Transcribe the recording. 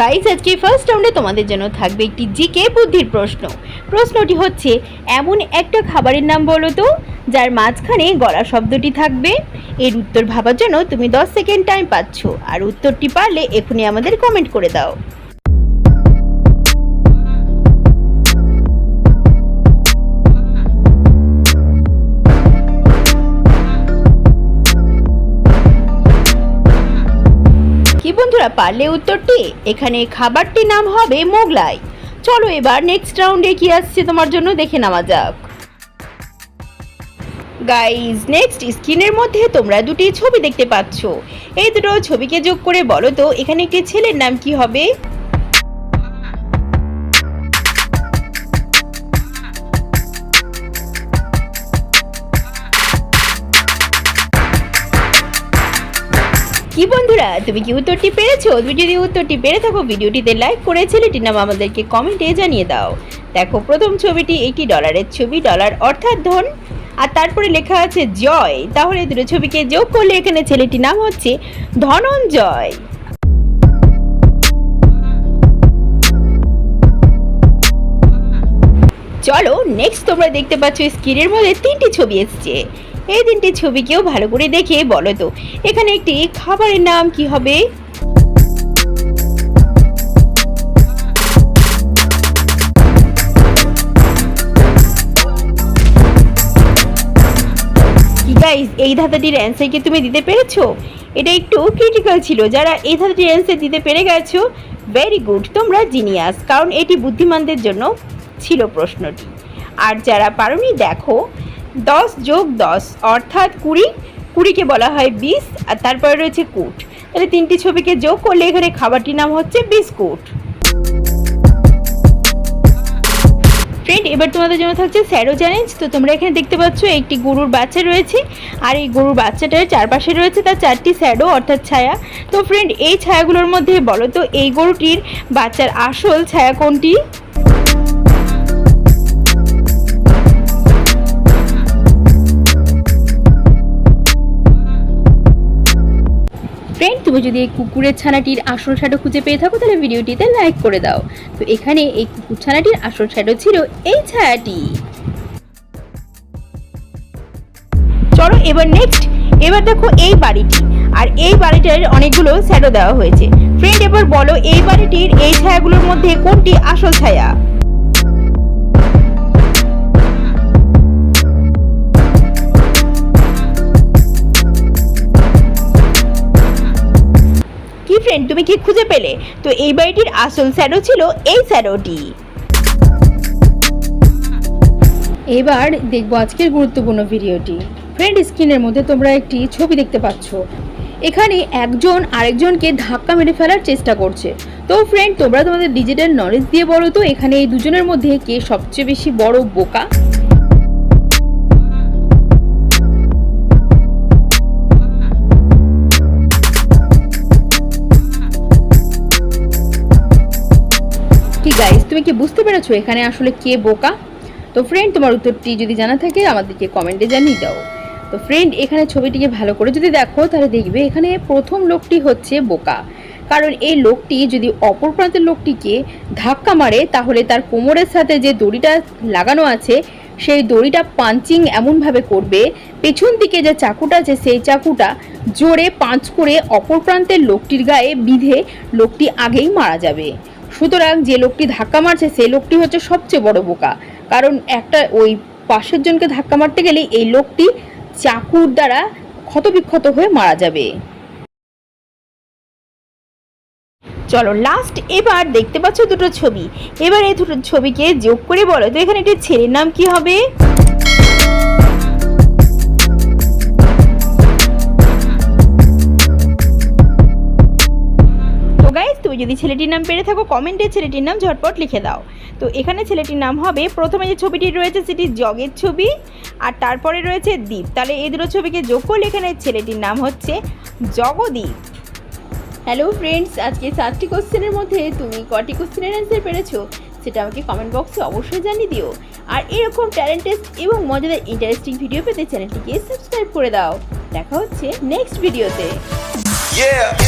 Guys আজকে first রাউন্ডে তোমাদের জন্য থাকবে একটি জিকে বুদ্ধির প্রশ্ন। প্রশ্নটি হচ্ছে, এমন একটা খাবারের নাম বলো তো, যার মাঝখানে গলা শব্দটি থাকবে। এর উত্তর ভাবার জন্য তুমি 10 সেকেন্ড টাইম পাচ্ছ, আর উত্তরটি পারলে এখনই আমাদের কমেন্ট করে দাও। বন্ধুরা, পারলে উত্তরটি? এখানে খাবারটির নাম হবে মোগলাই। চলো এবার নেক্সট রাউন্ডে কি আসছে তোমার জন্য দেখে নেওয়া যাক। গাইজ নেক্সট স্ক্রিনের মধ্যে তোমরা দুটি ছবি দেখতে পাচ্ছ। এই দুটো ছবিকে যোগ করে বলো তো, এখানে একটি ছেলের নাম কি হবে? কি বন্ধুরা, তুমি কি উত্তরটি পেরেছ? তুমি যদি উত্তরটি পেরে থাকো, ভিডিওটিতে লাইক করে ছেলেটির নাম আমাদেরকে কমেন্টে জানিয়ে দাও। দেখো, প্রথম ছবিটি একটি ডলারের ছবি, ডলার অর্থাৎ ধন। আর তারপরে লেখা আছে জয়। তাহলে দুটো ছবিকে যোগ করলে এখানে ছেলেটির নাম হচ্ছে ধনঞ্জয়। চলো নেক্সট তোমরা দেখতে পাচ্ছ স্ক্রিনের মধ্যে তিনটি ছবি এসছে। এই তিনটি ছবিকেও ভালো করে দেখে বলো তো, এখানে একটি খাবারের নাম কি হবে? এই ধাঁধাটির অ্যান্সার কি তুমি দিতে পেরেছ? এটা একটু ক্রিটিক্যাল ছিল, যারা এই ধাঁধাটির অ্যান্সার দিতে পেরে গেছো ভেরি গুড তোমরা জিনিয়াস কারণ এটি বুদ্ধিমানদের জন্য ছিল প্রশ্নটি। আর যারা পারোনি, দেখো দশ যোগ দশ, অর্থাৎ কুড়ি। কুড়িকে বলা হয় বিশ আর তারপরে রয়েছে কুট। তাহলে তিনটি ছবিকে যোগ করলে এখানে খাবারটির নাম হচ্ছে বিস্কুট। ফ্রেন্ড এবার তোমাদের জন্য থাকছে স্যারো চ্যালেঞ্জ। তো তোমরা এখানে দেখতে পাচ্ছ, একটি গরুর বাচ্চা রয়েছে, আর এই গরুর বাচ্চাটার চারপাশে রয়েছে তার চারটি স্যাডো অর্থাৎ ছায়া। তো ফ্রেন্ড এই ছায়াগুলোর মধ্যে বলো তো, এই গরুটির বাচ্চার আসল ছায়া কোনটি? তুমি যদি এই কুকুরের ছানাটির আসল শ্যাডো খুঁজে পেয়ে থাকো, তাহলে ভিডিওটিতে লাইক করে দাও। তো এখানে এই কুকুর ছানাটির আসল শ্যাডো ছিল এই ছায়াটি। চলো এবার নেক্সট এবার দেখো এই বাড়িটি। আর এই বাড়িটার অনেকগুলো শ্যাডো দেওয়া হয়েছে। ফ্রেন্ড এবার বলো এই বাড়িটির এই ছায়াগুলোর মধ্যে কোনটি আসল ছায়া? তুমি কি খুঁজে পেলে? তো এই বাড়িটির আসল স্যাডো ছিল এই স্যাডোটি এবার দেখব আজকের গুরুত্বপূর্ণ ভিডিওটি। ফ্রেন্ড স্ক্রিনের মধ্যে তোমরা একটি ছবি দেখতে পাচ্ছ। এখানে একজন আরেকজনকে ধাক্কা মেরে ফেলার চেষ্টা করছে। তো ফ্রেন্ড তোমরা তোমাদের ডিজিটাল নলেজ দিয়ে বলো তো, এখানে এই দুজনের মধ্যে কে সবচেয়ে বেশি বড় বোকা? কি গাইস তুমি কি বুঝতে পেরেছ এখানে আসলে কে বোকা? তো ফ্রেন্ড তোমার উত্তরটি যদি জানা থাকে, আমাদেরকে কমেন্টে জানিয়ে দাও। তো ফ্রেন্ড এখানে ছবিটিকে ভালো করে যদি দেখো, তাহলে দেখবে এখানে প্রথম লোকটি হচ্ছে বোকা। কারণ এই লোকটি যদি অপর প্রান্তের লোকটিকে ধাক্কা মারে, তাহলে তার কোমরের সাথে যে দড়িটা লাগানো আছে, সেই দড়িটা পাঞ্চিং এমনভাবে করবে। পেছন দিকে যে চাকুটা আছে, সেই চাকুটা জোরে পাঁচ করে অপর প্রান্তের লোকটির গায়ে বিধে লোকটি আগেই মারা যাবে। সুতরাং যে লোকটি ধাক্কা মারছে, সেই লোকটি হচ্ছে সবচেয়ে বড় বোকা। কারণ একটা ওই পাশের জনকে ধাক্কা মারতে গেলে এই লোকটি চাকুর দ্বারা ক্ষতবিক্ষত হয়ে মারা যাবে। চলো লাস্ট এবার দেখতে পাচ্ছ দুটো ছবি। এবার এই দুটো ছবিকে যোগ করে বলো। তো এখানে একটি ছেলের নাম কি হবে? যদি ছেলেটির নাম পেরে থাকো কমেন্টে ছেলেটির নাম ঝটপট লিখে দাও। তো এখানে ছেলেটির নাম হবে, প্রথমে যে ছবিটি রয়েছে সেটি জগের ছবি, আর তারপরে রয়েছে দ্বীপ তাহলে এই দুটো ছবিকে যোগ করলে এখানে ছেলেটির নাম হচ্ছে জগদীপ। হ্যালো ফ্রেন্ডস আজকে সাতটি কোশ্চেনের মধ্যে তুমি কটি কোশ্চেনের অ্যান্সার পেরেছ সেটা আমাকে কমেন্ট বক্সে অবশ্যই জানিয়ে দিও। আর এরকম ট্যালেন্ট টেস্ট এবং মজাদার ইন্টারেস্টিং ভিডিও পেতে চ্যানেলটিকে সাবস্ক্রাইব করে দাও। দেখা হচ্ছে নেক্সট ভিডিওতে Yeah. yeah.